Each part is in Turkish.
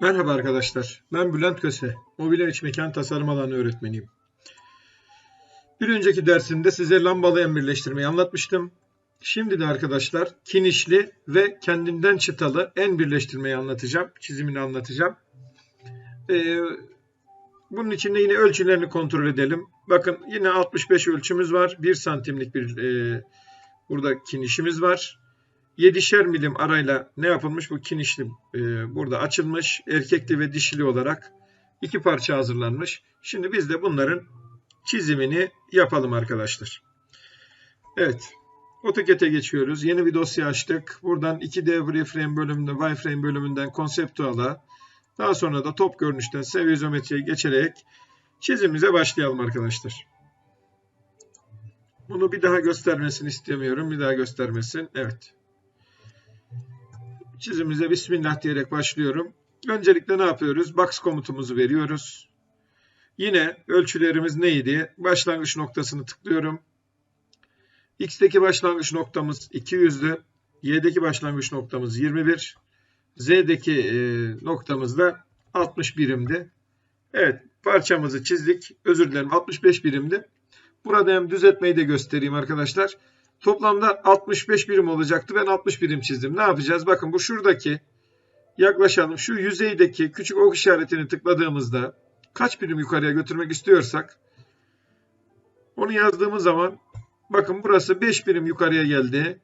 Merhaba arkadaşlar. Ben Bülent Köse. Mobilya iç mekan tasarım alanı öğretmeniyim. Bir önceki dersimde size lambalı en birleştirmeyi anlatmıştım. Şimdi de arkadaşlar kinişli ve kendinden çıtalı en birleştirmeyi anlatacağım. Çizimini anlatacağım. Ee, bunun için de yine ölçülerini kontrol edelim. Bakın yine 65 ölçümüz var. 1 santimlik bir e, burada kinişimiz var. 7'şer milim arayla ne yapılmış? Bu kinişli e, burada açılmış. Erkekli ve dişili olarak iki parça hazırlanmış. Şimdi biz de bunların çizimini yapalım arkadaşlar. Evet. AutoCAD'e geçiyoruz. Yeni bir dosya açtık. Buradan 2D wireframe bölümünde, wireframe bölümünden konseptuala, daha sonra da top görünüşten seviye izometriye geçerek çizimimize başlayalım arkadaşlar. Bunu bir daha göstermesini istemiyorum. Bir daha göstermesin. Evet. Çizimize Bismillah diyerek başlıyorum. Öncelikle ne yapıyoruz? Box komutumuzu veriyoruz. Yine ölçülerimiz neydi? Başlangıç noktasını tıklıyorum. X'teki başlangıç noktamız 200'dü. Y'deki başlangıç noktamız 21. Z'deki e, noktamız da 60 birimdi. Evet parçamızı çizdik. Özür dilerim 65 birimdi. Burada hem düzeltmeyi de göstereyim arkadaşlar. Toplamda 65 birim olacaktı. Ben 60 birim çizdim. Ne yapacağız? Bakın bu şuradaki yaklaşalım. Şu yüzeydeki küçük ok işaretini tıkladığımızda kaç birim yukarıya götürmek istiyorsak onu yazdığımız zaman bakın burası 5 birim yukarıya geldi.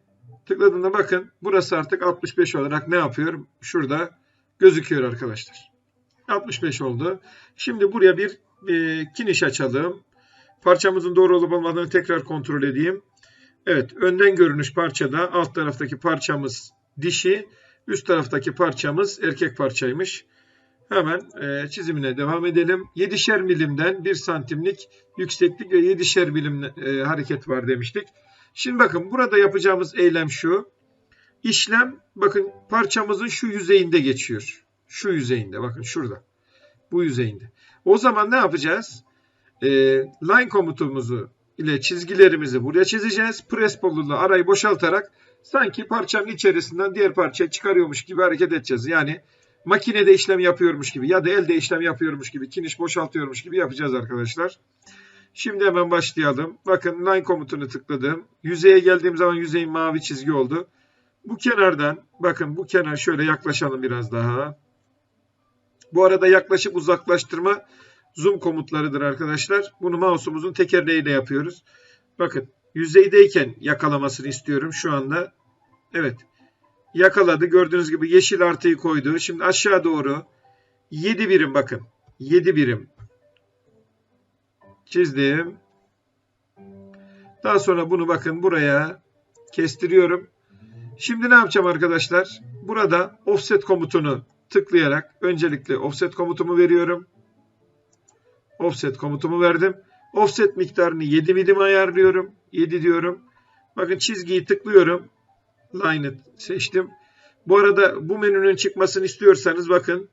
Tıkladığında bakın burası artık 65 olarak ne yapıyor? Şurada gözüküyor arkadaşlar. 65 oldu. Şimdi buraya bir e, kiniş açalım. Parçamızın doğru olup olmadığını tekrar kontrol edeyim. Evet, önden görünüş parçada alt taraftaki parçamız dişi, üst taraftaki parçamız erkek parçaymış. Hemen e, çizimine devam edelim. 7'şer milimden 1 santimlik yükseklik ve 7'şer milim e, hareket var demiştik. Şimdi bakın burada yapacağımız eylem şu. İşlem bakın parçamızın şu yüzeyinde geçiyor. Şu yüzeyinde bakın şurada. Bu yüzeyinde. O zaman ne yapacağız? E, line komutumuzu ile çizgilerimizi buraya çizeceğiz. Press poluyla arayı boşaltarak sanki parçanın içerisinden diğer parçayı çıkarıyormuş gibi hareket edeceğiz. Yani makinede işlem yapıyormuş gibi ya da elde işlem yapıyormuş gibi, kiniş boşaltıyormuş gibi yapacağız arkadaşlar. Şimdi hemen başlayalım. Bakın line komutunu tıkladım. Yüzeye geldiğim zaman yüzeyin mavi çizgi oldu. Bu kenardan bakın bu kenar şöyle yaklaşalım biraz daha. Bu arada yaklaşıp uzaklaştırma zoom komutlarıdır arkadaşlar. Bunu mouse'umuzun tekerleğiyle yapıyoruz. Bakın yüzeydeyken yakalamasını istiyorum şu anda. Evet. Yakaladı. Gördüğünüz gibi yeşil artıyı koydu. Şimdi aşağı doğru 7 birim bakın. 7 birim çizdim. Daha sonra bunu bakın buraya kestiriyorum. Şimdi ne yapacağım arkadaşlar? Burada offset komutunu tıklayarak öncelikle offset komutumu veriyorum offset komutumu verdim. Offset miktarını 7 milim ayarlıyorum. 7 diyorum. Bakın çizgiyi tıklıyorum. Line'ı seçtim. Bu arada bu menünün çıkmasını istiyorsanız bakın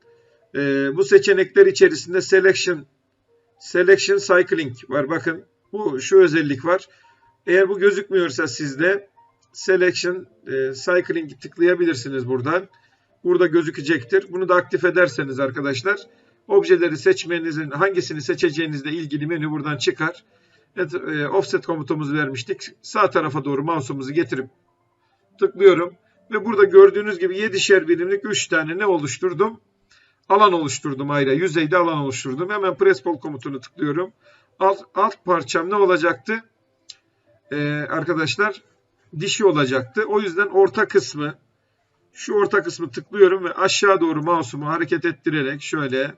e, bu seçenekler içerisinde selection selection cycling var. Bakın bu şu özellik var. Eğer bu gözükmüyorsa sizde selection e, cycling tıklayabilirsiniz buradan. Burada gözükecektir. Bunu da aktif ederseniz arkadaşlar objeleri seçmenizin hangisini seçeceğinizle ilgili menü buradan çıkar. Evet, e, offset komutumuzu vermiştik. Sağ tarafa doğru mouse'umuzu getirip tıklıyorum. Ve burada gördüğünüz gibi 7'şer birimlik 3 tane ne oluşturdum? Alan oluşturdum ayrı. Yüzeyde alan oluşturdum. Hemen press pull komutunu tıklıyorum. Alt, alt parçam ne olacaktı? Ee, arkadaşlar dişi olacaktı. O yüzden orta kısmı şu orta kısmı tıklıyorum ve aşağı doğru mouse'umu hareket ettirerek şöyle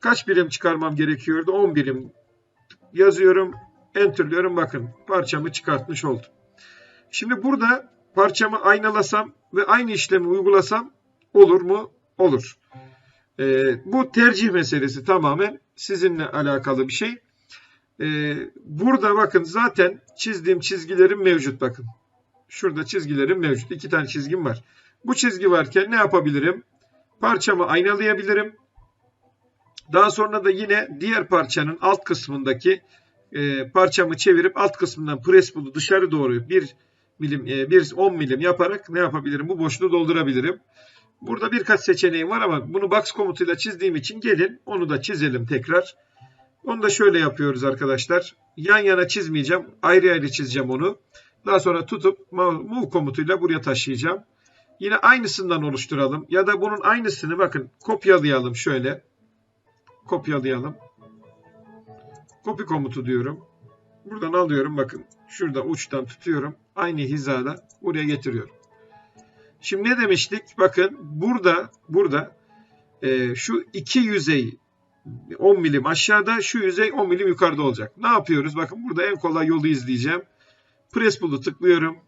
kaç birim çıkarmam gerekiyordu? 10 birim yazıyorum. Enter'lıyorum. Bakın parçamı çıkartmış oldum. Şimdi burada parçamı aynalasam ve aynı işlemi uygulasam olur mu? Olur. Ee, bu tercih meselesi tamamen sizinle alakalı bir şey. Ee, burada bakın zaten çizdiğim çizgilerim mevcut bakın. Şurada çizgilerim mevcut. İki tane çizgim var. Bu çizgi varken ne yapabilirim? Parçamı aynalayabilirim. Daha sonra da yine diğer parçanın alt kısmındaki e, parçamı çevirip alt kısmından press pull'u dışarı doğru bir milim, e, bir 10 milim yaparak ne yapabilirim? Bu boşluğu doldurabilirim. Burada birkaç seçeneğim var ama bunu box komutuyla çizdiğim için gelin onu da çizelim tekrar. Onu da şöyle yapıyoruz arkadaşlar. Yan yana çizmeyeceğim. Ayrı ayrı çizeceğim onu. Daha sonra tutup move komutuyla buraya taşıyacağım. Yine aynısından oluşturalım. Ya da bunun aynısını bakın kopyalayalım şöyle. Kopyalayalım. Copy komutu diyorum. Buradan alıyorum bakın. Şurada uçtan tutuyorum. Aynı hizada buraya getiriyorum. Şimdi ne demiştik? Bakın burada burada e, şu iki yüzey 10 milim aşağıda şu yüzey 10 milim yukarıda olacak. Ne yapıyoruz? Bakın burada en kolay yolu izleyeceğim. Press bull'u tıklıyorum.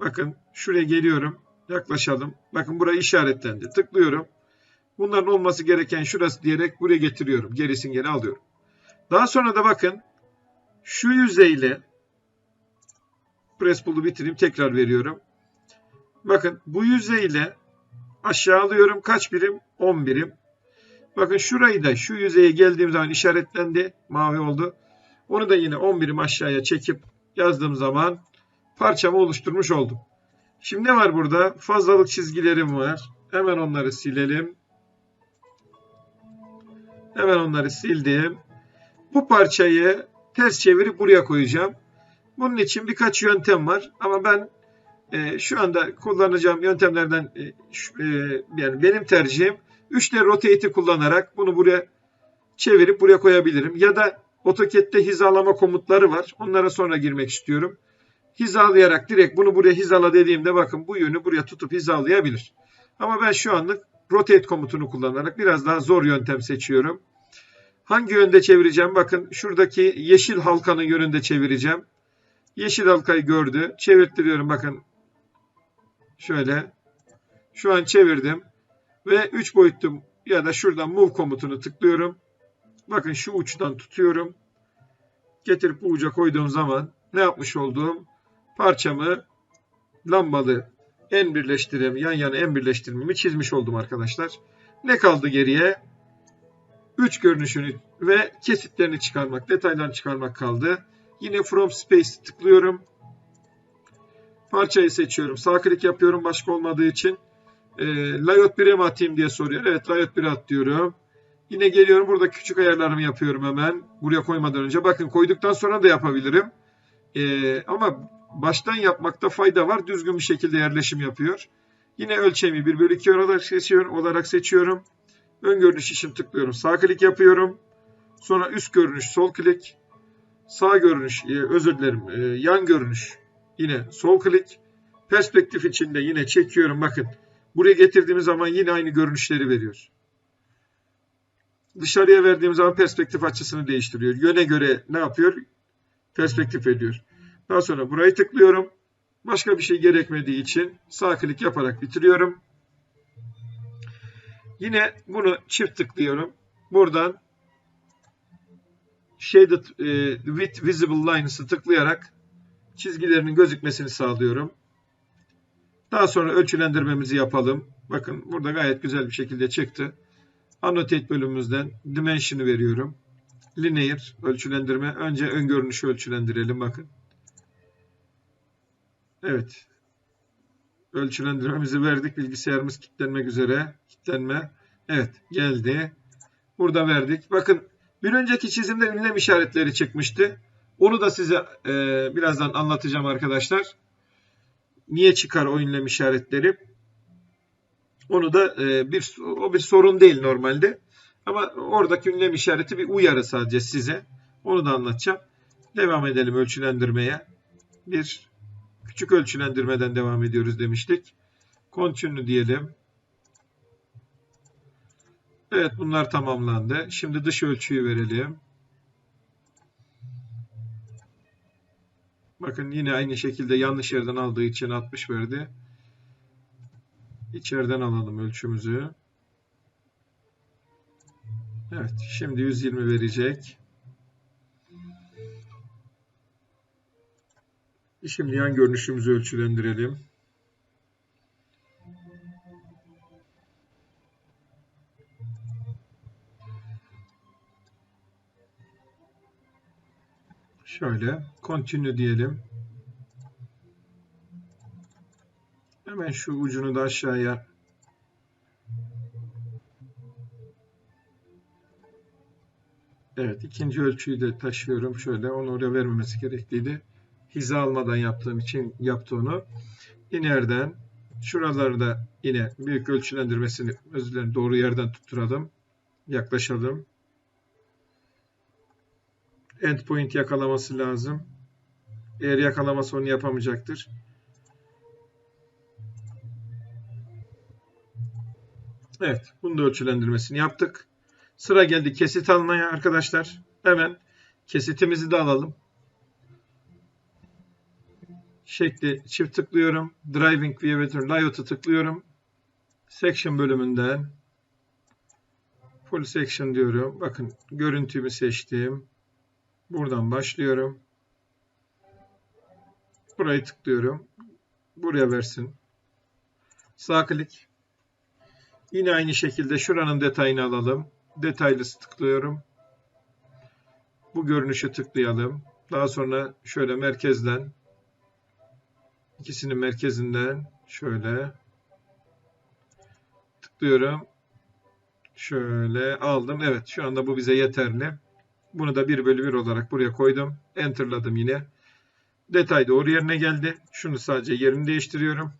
Bakın şuraya geliyorum. Yaklaşalım. Bakın burayı işaretlendi. Tıklıyorum. Bunların olması gereken şurası diyerek buraya getiriyorum. Gerisini geri alıyorum. Daha sonra da bakın şu yüzeyle press pull'u bitireyim. Tekrar veriyorum. Bakın bu yüzeyle aşağı alıyorum. Kaç birim? 10 birim. Bakın şurayı da şu yüzeye geldiğim zaman işaretlendi. Mavi oldu. Onu da yine 10 birim aşağıya çekip yazdığım zaman parçamı oluşturmuş oldum. Şimdi ne var burada? Fazlalık çizgilerim var. Hemen onları silelim. Hemen onları sildim. Bu parçayı ters çevirip buraya koyacağım. Bunun için birkaç yöntem var ama ben e, şu anda kullanacağım yöntemlerden e, şu, e, yani benim tercihim 3D rotate'i kullanarak bunu buraya çevirip buraya koyabilirim. Ya da AutoCAD'de hizalama komutları var. Onlara sonra girmek istiyorum. Hizalayarak direkt bunu buraya hizala dediğimde bakın bu yönü buraya tutup hizalayabilir. Ama ben şu anlık rotate komutunu kullanarak biraz daha zor yöntem seçiyorum. Hangi yönde çevireceğim? Bakın şuradaki yeşil halkanın yönünde çevireceğim. Yeşil halkayı gördü. Çevirttiriyorum bakın. Şöyle. Şu an çevirdim. Ve 3 boyutlu ya da şuradan move komutunu tıklıyorum. Bakın şu uçtan tutuyorum. Getirip bu uca koyduğum zaman ne yapmış olduğum parçamı lambalı en birleştirmemi, yan yana en birleştirmemi çizmiş oldum arkadaşlar. Ne kaldı geriye? Üç görünüşünü ve kesitlerini çıkarmak, detaylarını çıkarmak kaldı. Yine From Space tıklıyorum. Parçayı seçiyorum. Sağ klik yapıyorum başka olmadığı için. E, layout 1'e mi atayım diye soruyor. Evet layout 1'e at diyorum. Yine geliyorum burada küçük ayarlarımı yapıyorum hemen. Buraya koymadan önce. Bakın koyduktan sonra da yapabilirim. E, ama baştan yapmakta fayda var. Düzgün bir şekilde yerleşim yapıyor. Yine ölçemi 1 bölü 2 olarak seçiyorum. Olarak seçiyorum. Ön görünüş için tıklıyorum. Sağ klik yapıyorum. Sonra üst görünüş sol klik. Sağ görünüş e, özür dilerim e, yan görünüş yine sol klik. Perspektif içinde yine çekiyorum bakın. Buraya getirdiğimiz zaman yine aynı görünüşleri veriyor. Dışarıya verdiğim zaman perspektif açısını değiştiriyor. Yöne göre ne yapıyor? Perspektif ediyor. Daha sonra burayı tıklıyorum. Başka bir şey gerekmediği için sağ klik yaparak bitiriyorum. Yine bunu çift tıklıyorum. Buradan Shaded e, with Visible Lines'ı tıklayarak çizgilerinin gözükmesini sağlıyorum. Daha sonra ölçülendirmemizi yapalım. Bakın burada gayet güzel bir şekilde çıktı. Annotate bölümümüzden Dimension'ı veriyorum. Linear ölçülendirme. Önce ön görünüşü ölçülendirelim bakın. Evet. Ölçülendirmemizi verdik. Bilgisayarımız kilitlenmek üzere. Kilitlenme. Evet geldi. Burada verdik. Bakın bir önceki çizimde ünlem işaretleri çıkmıştı. Onu da size e, birazdan anlatacağım arkadaşlar. Niye çıkar o ünlem işaretleri? Onu da e, bir o bir sorun değil normalde. Ama oradaki ünlem işareti bir uyarı sadece size. Onu da anlatacağım. Devam edelim ölçülendirmeye. Bir küçük ölçülendirmeden devam ediyoruz demiştik. Continue diyelim. Evet bunlar tamamlandı. Şimdi dış ölçüyü verelim. Bakın yine aynı şekilde yanlış yerden aldığı için 60 verdi. İçeriden alalım ölçümüzü. Evet şimdi 120 verecek. Şimdi yan görünüşümüzü ölçülendirelim. Şöyle continue diyelim. Hemen şu ucunu da aşağıya Evet ikinci ölçüyü de taşıyorum. Şöyle onu oraya vermemesi gerekliydi. Hiza almadan yaptığım için yaptı onu. İnerden şuraları da yine büyük ölçülendirmesini özür doğru yerden tutturalım. Yaklaşalım. Endpoint yakalaması lazım. Eğer yakalamasa onu yapamayacaktır. Evet, bunu da ölçülendirmesini yaptık. Sıra geldi kesit almaya arkadaşlar. Hemen kesitimizi de alalım. Şekli çift tıklıyorum. Driving Viewmaster Layout'u tıklıyorum. Section bölümünden Full Section diyorum. Bakın görüntümü seçtim. Buradan başlıyorum. Burayı tıklıyorum. Buraya versin. Sağ klik. Yine aynı şekilde şuranın detayını alalım. Detaylısı tıklıyorum. Bu görünüşü tıklayalım. Daha sonra şöyle merkezden ikisinin merkezinden şöyle tıklıyorum. Şöyle aldım. Evet şu anda bu bize yeterli. Bunu da 1 bölü 1 olarak buraya koydum. Enter'ladım yine. Detay doğru yerine geldi. Şunu sadece yerini değiştiriyorum.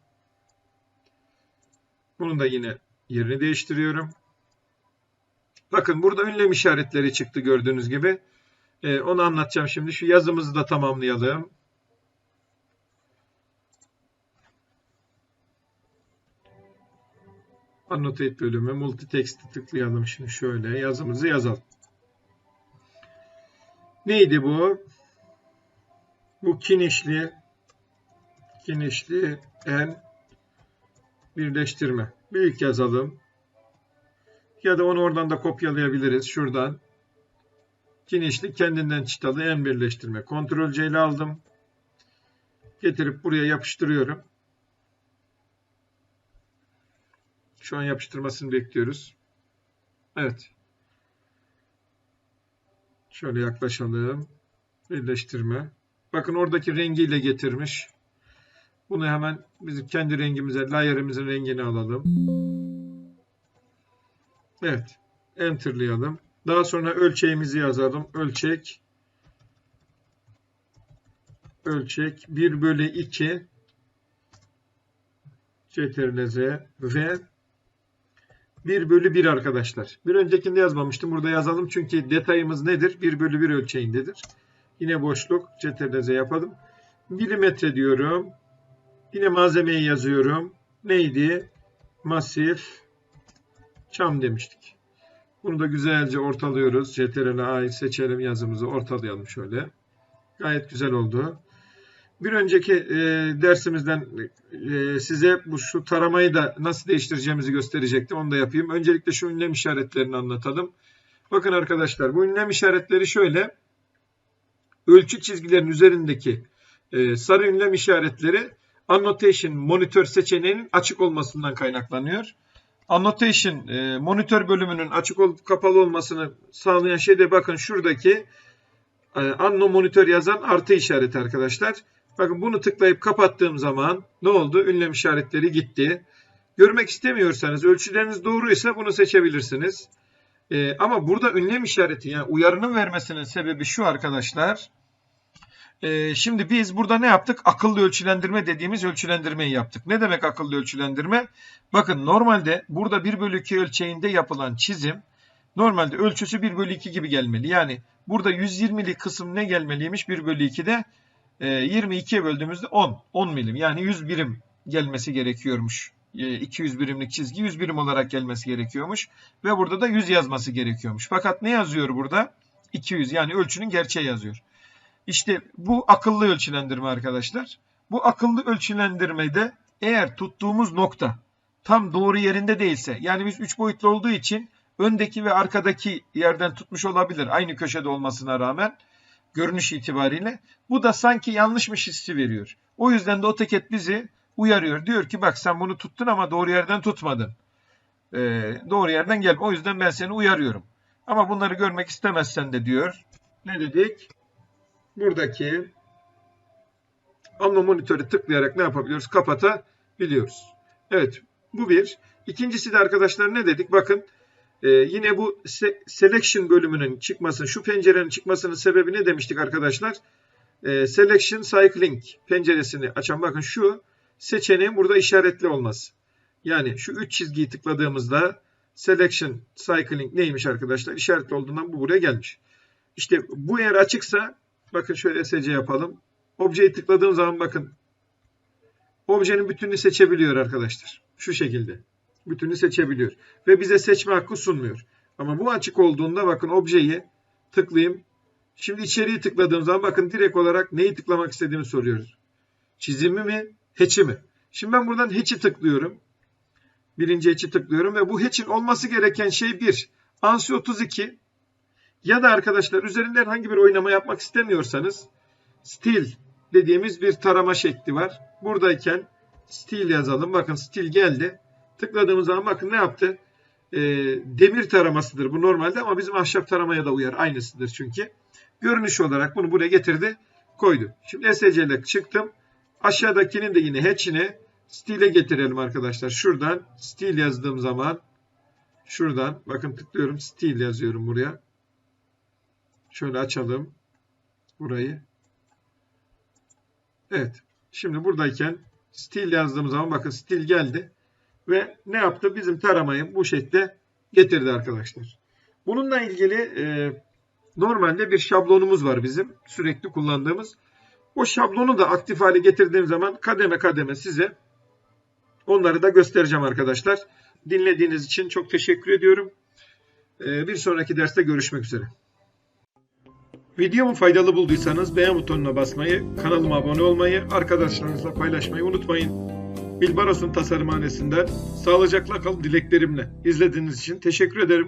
Bunu da yine yerini değiştiriyorum. Bakın burada ünlem işaretleri çıktı gördüğünüz gibi. Ee, onu anlatacağım şimdi. Şu yazımızı da tamamlayalım. Annotate bölümü multitext'i tıklayalım şimdi şöyle yazımızı yazalım. Neydi bu? Bu kinişli kinişli en birleştirme. Büyük yazalım. Ya da onu oradan da kopyalayabiliriz. Şuradan. Kinişli kendinden çıtalı en birleştirme. Ctrl C ile aldım. Getirip buraya yapıştırıyorum. Şu an yapıştırmasını bekliyoruz. Evet. Şöyle yaklaşalım. Birleştirme. Bakın oradaki rengiyle getirmiş. Bunu hemen bizim kendi rengimize, layer'ımızın rengini alalım. Evet. Enter'layalım. Daha sonra ölçeğimizi yazalım. Ölçek ölçek 1 bölü 2 Ctrl Z ve 1 bölü 1 arkadaşlar. Bir öncekinde yazmamıştım. Burada yazalım çünkü detayımız nedir? 1 bölü 1 ölçeğindedir. Yine boşluk. Ctrl Z yapalım. Milimetre diyorum. Yine malzemeyi yazıyorum. Neydi? Masif çam demiştik. Bunu da güzelce ortalıyoruz. CTRL'e ait seçelim yazımızı ortalayalım şöyle. Gayet güzel oldu. Bir önceki e, dersimizden e, size bu şu taramayı da nasıl değiştireceğimizi gösterecektim. Onu da yapayım. Öncelikle şu ünlem işaretlerini anlatalım. Bakın arkadaşlar bu ünlem işaretleri şöyle. Ölçü çizgilerin üzerindeki e, sarı ünlem işaretleri annotation monitör seçeneğinin açık olmasından kaynaklanıyor. Annotation e, monitör bölümünün açık olup kapalı olmasını sağlayan şey de bakın şuradaki e, anno monitör yazan artı işareti arkadaşlar. Bakın bunu tıklayıp kapattığım zaman ne oldu? Ünlem işaretleri gitti. Görmek istemiyorsanız ölçüleriniz doğruysa bunu seçebilirsiniz. E, ama burada ünlem işareti yani uyarının vermesinin sebebi şu arkadaşlar. E, şimdi biz burada ne yaptık? Akıllı ölçülendirme dediğimiz ölçülendirmeyi yaptık. Ne demek akıllı ölçülendirme? Bakın normalde burada 1 bölü 2 ölçeğinde yapılan çizim normalde ölçüsü 1 bölü 2 gibi gelmeli. Yani burada 120'lik kısım ne gelmeliymiş? 1 bölü 2'de e, 22'ye böldüğümüzde 10. 10 milim yani 100 birim gelmesi gerekiyormuş. 200 birimlik çizgi 100 birim olarak gelmesi gerekiyormuş. Ve burada da 100 yazması gerekiyormuş. Fakat ne yazıyor burada? 200 yani ölçünün gerçeği yazıyor. İşte bu akıllı ölçülendirme arkadaşlar. Bu akıllı ölçülendirmede eğer tuttuğumuz nokta tam doğru yerinde değilse yani biz 3 boyutlu olduğu için öndeki ve arkadaki yerden tutmuş olabilir aynı köşede olmasına rağmen görünüş itibariyle. Bu da sanki yanlışmış hissi veriyor. O yüzden de AutoCAD bizi uyarıyor. Diyor ki bak sen bunu tuttun ama doğru yerden tutmadın. Ee, doğru yerden gel. O yüzden ben seni uyarıyorum. Ama bunları görmek istemezsen de diyor. Ne dedik? Buradaki anno monitörü tıklayarak ne yapabiliyoruz? Kapatabiliyoruz. Evet bu bir. İkincisi de arkadaşlar ne dedik? Bakın Ee, yine bu se- selection bölümünün çıkmasının, şu pencerenin çıkmasının sebebi ne demiştik arkadaşlar? Ee, selection cycling penceresini açan bakın şu seçeneğin burada işaretli olması. Yani şu üç çizgiyi tıkladığımızda selection cycling neymiş arkadaşlar? İşaretli olduğundan bu buraya gelmiş. İşte bu eğer açıksa bakın şöyle SC yapalım. Objeyi tıkladığım zaman bakın objenin bütününü seçebiliyor arkadaşlar. Şu şekilde. Bütününü seçebiliyor. Ve bize seçme hakkı sunmuyor. Ama bu açık olduğunda bakın objeyi tıklayayım. Şimdi içeriği tıkladığım zaman bakın direkt olarak neyi tıklamak istediğimi soruyoruz. Çizimi mi? Hatch'i mi? Şimdi ben buradan hatch'i tıklıyorum. Birinci hatch'i tıklıyorum ve bu hatch'in olması gereken şey bir. ANSI 32 ya da arkadaşlar üzerinde herhangi bir oynama yapmak istemiyorsanız stil dediğimiz bir tarama şekli var. Buradayken stil yazalım. Bakın stil geldi. Tıkladığımız zaman bakın ne yaptı? Ee, demir taramasıdır bu normalde ama bizim ahşap taramaya da uyar. Aynısıdır çünkü. Görünüş olarak bunu buraya getirdi, koydu. Şimdi SC ile çıktım. Aşağıdakinin de yine hatch'ine stile getirelim arkadaşlar. Şuradan stil yazdığım zaman şuradan bakın tıklıyorum stil yazıyorum buraya. Şöyle açalım burayı. Evet. Şimdi buradayken stil yazdığım zaman bakın stil geldi. Ve ne yaptı? Bizim taramayı bu şekilde getirdi arkadaşlar. Bununla ilgili e, normalde bir şablonumuz var bizim sürekli kullandığımız. O şablonu da aktif hale getirdiğim zaman kademe kademe size onları da göstereceğim arkadaşlar. Dinlediğiniz için çok teşekkür ediyorum. E, bir sonraki derste görüşmek üzere. Videomu faydalı bulduysanız beğen butonuna basmayı, kanalıma abone olmayı, arkadaşlarınızla paylaşmayı unutmayın. Bilbaros'un tasarımhanesinden sağlıcakla kalın dileklerimle. İzlediğiniz için teşekkür ederim.